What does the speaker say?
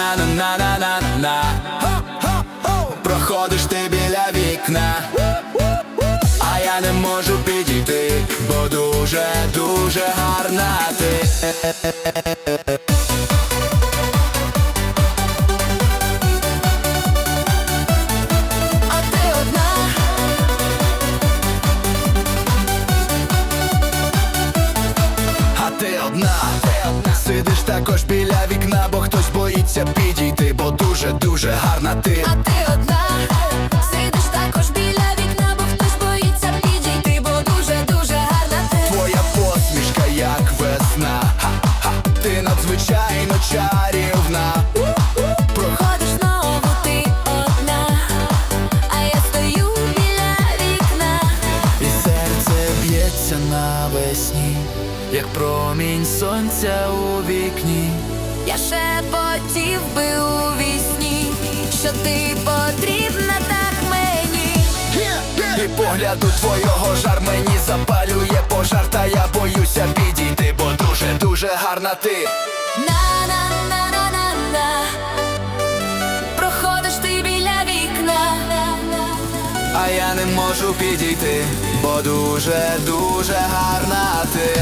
на-на-на Проходиш ти біля вікна. А я не можу підійти, бо дуже, дуже гарна ти. Ти одна, ти одна, сидиш також біля вікна, б'ється навесні, як промінь сонця у вікні. Я шепотів би у вісні, що ти потрібна так мені. І погляду твого жар мені запалює пожар, та я боюся підійти, бо дуже, дуже гарна ти. На-на-на-на-на-на Проходиш ти біля вікна. А я не можу підійти, дуже, дуже гарна ти.